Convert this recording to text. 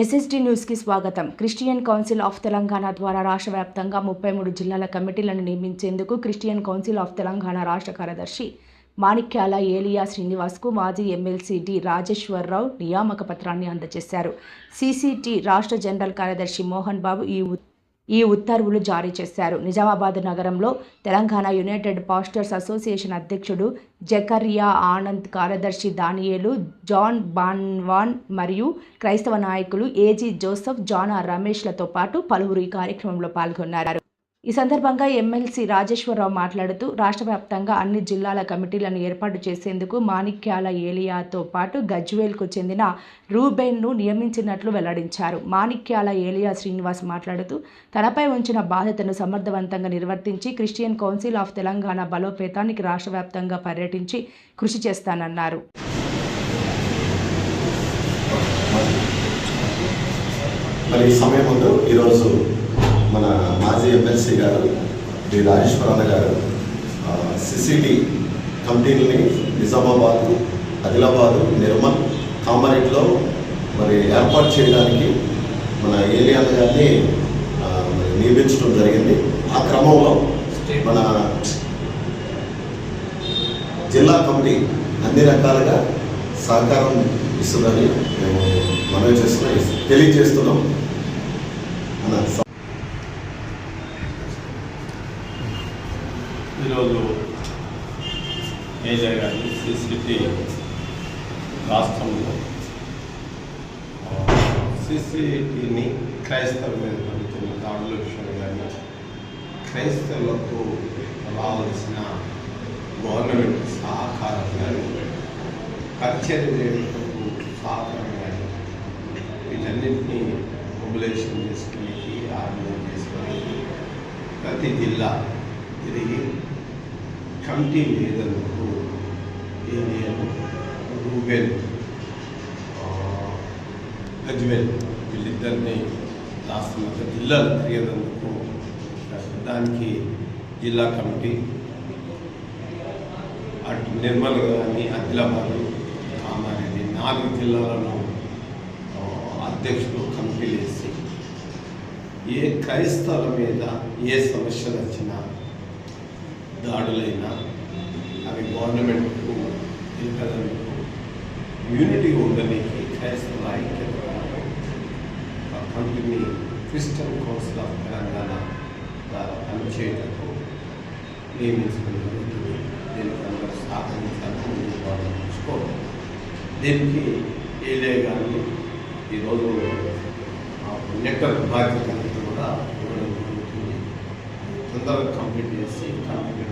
SSD న్యూస్కి స్వాగతం. Christian council of Telangana ద్వారా రాష్ట్ర వ్యాప్తంగా ముప్పై మూడు జిల్లాల కమిటీలను నియమించేందుకు క్రిస్టియన్ కౌన్సిల్ ఆఫ్ తెలంగాణ రాష్ట్ర కార్యదర్శి మాణిక్యాల ఏలియా శ్రీనివాస్కు మాజీ ఎమ్మెల్సీ డి రాజేశ్వరరావు నియామక పత్రాన్ని అందజేశారు. సీసీటీ రాష్ట్ర జనరల్ కార్యదర్శి మోహన్ బాబు ఈ ఈ ఉత్తర్వులు జారీ చేశారు. నిజామాబాద్ నగరంలో తెలంగాణ యునైటెడ్ పాస్టర్స్ అసోసియేషన్ అధ్యక్షుడు జకరియా ఆనంద్ కార్యదర్శి దానియేలు జాన్ బాన్వాన్ మరియు క్రైస్తవ నాయకులు ఏజీ జోసెఫ్ జానా రమేష్లతో పాటు పలువురు ఈ కార్యక్రమంలో పాల్గొన్నారు. ఈ సందర్భంగా ఎమ్మెల్సీ రాజేశ్వరరావు మాట్లాడుతూ రాష్ట్ర వ్యాప్తంగా అన్ని జిల్లాల కమిటీలను ఏర్పాటు చేసేందుకు మాణిక్యాల ఏలియాతో పాటు గజ్వేల్కు చెందిన రూబెన్ను నియమించినట్లు వెల్లడించారు. మాణిక్యాల ఏలియా శ్రీనివాస్ మాట్లాడుతూ తనపై ఉంచిన బాధ్యతను సమర్థవంతంగా నిర్వర్తించి క్రిస్టియన్ కౌన్సిల్ ఆఫ్ తెలంగాణ బలోపేతానికి రాష్ట్ర వ్యాప్తంగా పర్యటించి కృషి చేస్తానన్నారు. మరి సమయం ముందు ఈరోజు మన మాజీ ఎమ్మెల్సీ గారు డి. రాజేశ్వరన్న గారు సిసిడి కమిటీలని నిజామాబాద్ ఆదిలాబాదు నిర్మల్ కామారెడ్డిలో మరి ఏర్పాటు చేయడానికి మన ఏలియాన్న గారిని నియమించడం జరిగింది. ఆ క్రమంలో మన జిల్లా కమిటీ అన్ని రకాలుగా సహకారం ఇస్తుందని మేము మనవి చేస్తున్నాం తెలియజేస్తున్నాం. మన ఈరోజు మేజర్ గారి సిసిటీ రాష్ట్రంలో సిసిటీని క్రైస్తవ మీద జరుగుతున్న దాడుల విషయంలో క్రైస్తవులకు రావాల్సిన గవర్నమెంట్ సహకారం కానీ పరిచయం సహకారం కానీ వీటన్నిటినీ మొబిలైజేషన్ చేసుకుని ఆర్గనైజ్ చేసుకొని ప్రతి జిల్లా తిరిగి కమిటీ లేదందుకు ఏలియన్ రూబెన్ ఆ, గజ్వెల్ వీళ్ళిద్దరిని రాష్ట్రం యొక్క జిల్లాలు తిరిగేందుకు దానికి జిల్లా కమిటీ అటు నిర్మల్ కానీ ఆదిలాబాద్ కామారెడ్డి నాలుగు జిల్లాలను ఆ, అధ్యక్షులు కమిటీలు వేసి ఏ క్రైస్తవుల మీద ఏ సమస్యలు వచ్చినా దాడులైనా అవి గవర్నమెంట్కు తెలిపేందుకు యూనిటీ ఉండడానికి క్రైస్తవ ఐక్యత ఆ కమిటీని క్రిస్టియన్ కౌన్సిల్ ఆఫ్ తెలంగాణ ద్వారా పనిచేయటకు నియమించడం జరుగుతుంది దీనికి అందరూ సహకరించాలని ముందుకు చూసుకోవడం దీనికి ఏలే కానీ ఈరోజు నెట్వర్క్ బాధ్యత కూడా ఇవ్వడం జరుగుతుంది. తొందరగా కంప్లీట్ చేసి కంప్లీట్